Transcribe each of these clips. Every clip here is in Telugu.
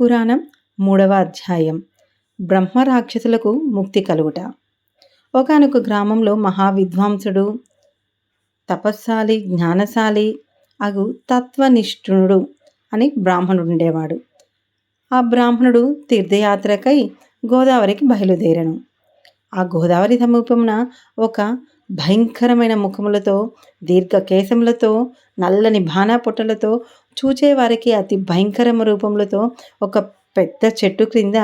పురాణం మూడవ అధ్యాయం. బ్రహ్మ రాక్షసులకు ముక్తి కలుగుట. ఒకనొక గ్రామంలో మహావిద్వాంసుడు తపస్సాలి జ్ఞానశాలి అగు తత్వనిష్ఠుడు అని బ్రాహ్మణుడు ఉండేవాడు ఆ బ్రాహ్మణుడు తీర్థయాత్రకై గోదావరికి బయలుదేరను. ఆ గోదావరి సమీపమున ఒక భయంకరమైన ముఖములతో దీర్ఘ కేశములతో నల్లని బాణా పుట్టలతో చూచేవారికి అతి భయంకరమ రూపములతో ఒక పెద్ద చెట్టు క్రింద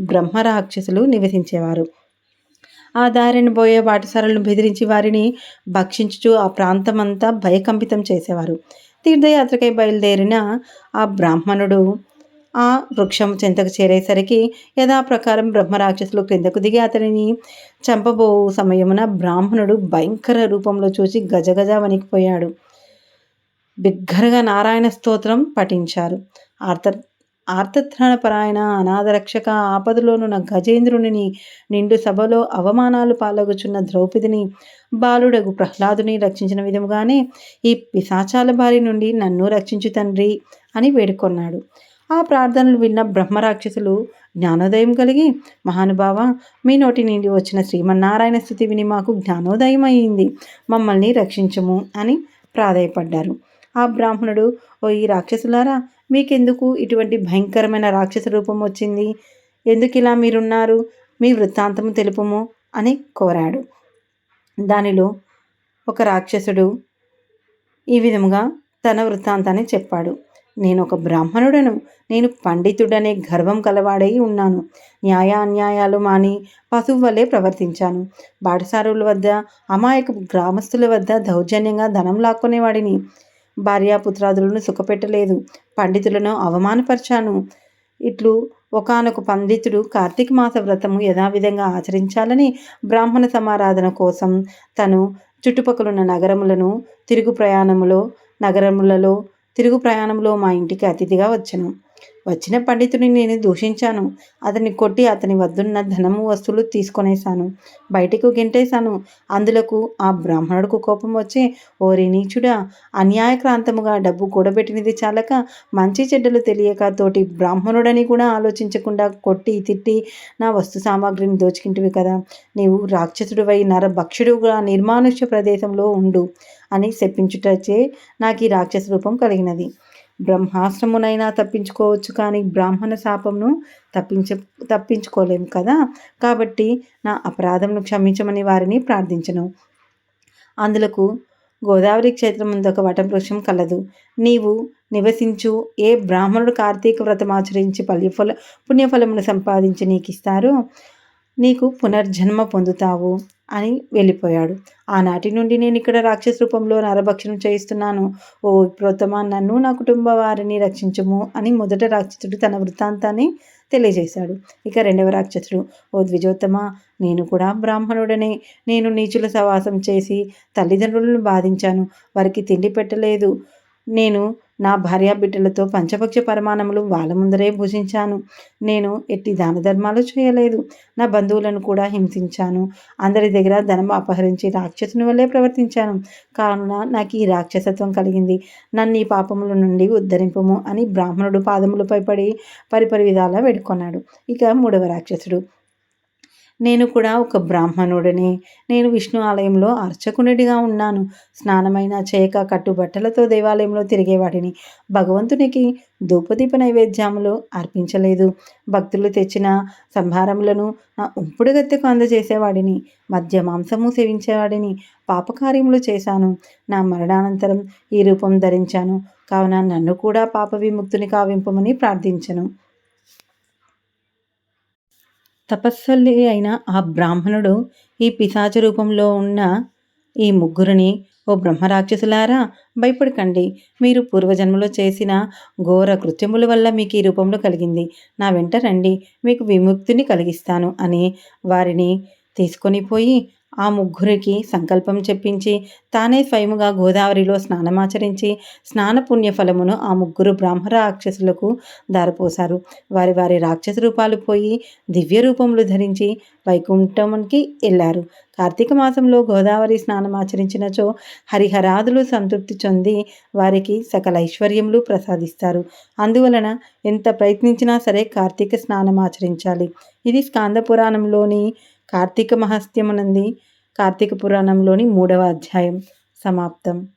బ్రహ్మరాక్షసులు నివసించేవారు. ఆ దారిని పోయే బాటసారులను బెదిరించి వారిని భక్షించుచు ఆ ప్రాంతమంతా భయకంపితం చేసేవారు. తీర్థయాత్రకై బయలుదేరిన ఆ బ్రాహ్మణుడు ఆ వృక్షం చెంతకు చేరేసరికి యథాప్రకారం బ్రహ్మరాక్షసులు క్రిందకు దిగి అతనిని చంపబో సమయమున బ్రాహ్మణుడు భయంకర రూపంలో చూసి గజగజ వణికిపోయాడు. బిగ్గరగా నారాయణ స్తోత్రం పఠించారు. ఆర్త ఆర్తత్రాణపరాయణ అనాథరక్షక ఆపదలోనున్న గజేంద్రుని నిండు సభలో అవమానాలు పాలగుచున్న ద్రౌపదిని బాలుడగు ప్రహ్లాదుని రక్షించిన విధముగానే ఈ పిశాచాల బారి నుండి నన్ను రక్షించు తండ్రి అని వేడుకొన్నాడు. ఆ ప్రార్థనలు విన్న బ్రహ్మరాక్షసులు జ్ఞానోదయం కలిగి మహానుభావ మీ నోటి నుండి వచ్చిన శ్రీమన్నారాయణ స్థుతి విని మాకు జ్ఞానోదయం అయింది. మమ్మల్ని రక్షించము అని ప్రాధాయపడ్డారు. ఆ బ్రాహ్మణుడు ఓ ఈ రాక్షసులారా మీకెందుకు ఇటువంటి భయంకరమైన రాక్షస రూపం వచ్చింది? ఎందుకు ఇలా మీరున్నారు? మీ వృత్తాంతము తెలుపుము అని కోరాడు. దానిలో ఒక రాక్షసుడు ఈ విధముగా తన వృత్తాంతాన్ని చెప్పాడు. నేను ఒక బ్రాహ్మణుడను. నేను పండితుడనే గర్వం కలవాడై ఉన్నాను. న్యాయ అన్యాయాలు మాని పశువు వలె ప్రవర్తించాను. బాటసారుల వద్ద అమాయక గ్రామస్తుల వద్ద దౌర్జన్యంగా ధనం లాక్కునేవాడిని. భార్యాపుత్రాదులను సుఖపెట్టలేదు. పండితులను అవమానపరిచాను. ఇట్లు ఒకనొక పండితుడు కార్తీక మాస వ్రతము యథావిధంగా ఆచరించాలని బ్రాహ్మణ సమారాధన కోసం తను చుట్టుపక్కలున్న నగరములను తిరుగు ప్రయాణములో నగరములలో తిరుగు ప్రయాణంలో మా ఇంటికి అతిథిగా వచ్చాను. వచ్చిన పండితుడిని నేను దూషించాను. అతన్ని కొట్టి అతని వద్దున్న ధనము వస్తువులు తీసుకొనేశాను. బయటకు గెంటేశాను. అందులకు ఆ బ్రాహ్మణుడికి కోపం వచ్చి ఓరి నీచుడా అన్యాయక్రాంతముగా డబ్బు కూడబెట్టినది చాలక మంచి చెడ్డలు తెలియక తోటి బ్రాహ్మణుడని కూడా ఆలోచించకుండా కొట్టి తిట్టి నా వస్తు సామాగ్రిని దోచుకుంటువి కదా. నీవు రాక్షసుడివై నరభక్షుడుగా నిర్మానుష్య ప్రదేశంలో ఉండు అని చెప్పించుటచే నాకు ఈ రాక్షస రూపం కలిగినది. బ్రహ్మాశ్రమునైనా తప్పించుకోవచ్చు కానీ బ్రాహ్మణ శాపంను తప్పించ తప్పించుకోలేము కదా? కాబట్టి నా అపరాధంను క్షమించమని వారిని ప్రార్థించను. అందులకు గోదావరి క్షేత్రం ముందు ఒక వటవృక్షం కలదు. నీవు నివసించు ఏ బ్రాహ్మణుడు కార్తీక వ్రతం ఆచరించి పల్యఫల పుణ్యఫలమును సంపాదించి నీకు ఇస్తారో నీకు పునర్జన్మ పొందుతావు. అని వెళ్ళిపోయాడు. ఆనాటి నుండి నేను ఇక్కడ రాక్షస రూపంలో నరభక్షణం చేయిస్తున్నాను. ఓ విప్రోత్తమ నన్ను నా కుటుంబ వారిని రక్షించము అని మొదట రాక్షసుడు తన వృత్తాంతాన్ని తెలియజేశాడు. ఇక రెండవ రాక్షసుడు ఓ ద్విజోత్తమ నేను కూడా బ్రాహ్మణుడనే. నేను నీచుల సవాసం చేసి తల్లిదండ్రులను బాధించాను. వారికి తిండి పెట్టలేదు. నేను నా భార్య బిడ్డలతో పంచపక్ష పరమాణములు వాళ్ళ ముందరే భుజించాను. నేను ఎట్టి దాన ధర్మాలు చేయలేదు. నా బంధువులను కూడా హింసించాను. అందరి దగ్గర ధనం అపహరించి రాక్షసుని వల్లే ప్రవర్తించాను. కావున నాకు ఈ రాక్షసత్వం కలిగింది. నన్ను ఈ పాపముల నుండి ఉద్ధరింపము అని బ్రాహ్మణుడు పాదములపై పడి పరిపరి విధాలా వేడుకొన్నాడు. ఇక మూడవ రాక్షసుడు. నేను కూడా ఒక బ్రాహ్మణుడిని. నేను విష్ణు ఆలయంలో అర్చకునిడిగా ఉన్నాను. స్నానమైన చేయక కట్టుబట్టలతో దేవాలయంలో తిరిగేవాడిని. భగవంతునికి ధూపదీప నైవేద్యములు అర్పించలేదు. భక్తులు తెచ్చిన సంభారములను నా ఉంపుడుగత్తెకు అందజేసేవాడిని. మధ్య మాంసము సేవించేవాడిని. పాపకార్యములు చేశాను. నా మరణానంతరం ఈ రూపం ధరించాను. కావున నన్ను కూడా పాప విముక్తుని కావింపమని ప్రార్థించను. తపస్సల్లి అయిన ఆ బ్రాహ్మణుడు ఈ పిశాచ రూపంలో ఉన్న ఈ ముగ్గురిని ఓ బ్రహ్మరాక్షసులారా భయపడకండి. మీరు పూర్వజన్మలో చేసిన ఘోర కృత్యముల వల్ల మీకు ఈ రూపంలో కలిగింది. నా వెంట రండి. మీకు విముక్తిని కలిగిస్తాను అని వారిని తీసుకొని పోయి ఆ ముగ్గురికి సంకల్పం చెప్పించి తానే స్వయముగా గోదావరిలో స్నానమాచరించి స్నాన పుణ్య ఫలమును ఆ ముగ్గురు బ్రాహ్మ రాక్షసులకు దారపోశారు. వారి వారి రాక్షస రూపాలు పోయి దివ్య రూపములు ధరించి వైకుంఠంకి వెళ్ళారు. కార్తీక మాసంలో గోదావరి స్నానం ఆచరించినచో హరిహరాదులు సంతృప్తి చెంది వారికి సకల ఐశ్వర్యములు ప్రసాదిస్తారు. అందువలన ఎంత ప్రయత్నించినా సరే కార్తీక స్నానం ఆచరించాలి. ఇది స్కాంద పురాణంలోని కార్తీక మహత్యమునంది కార్తీక పురాణంలోని మూడవ అధ్యాయం. సమాప్తం.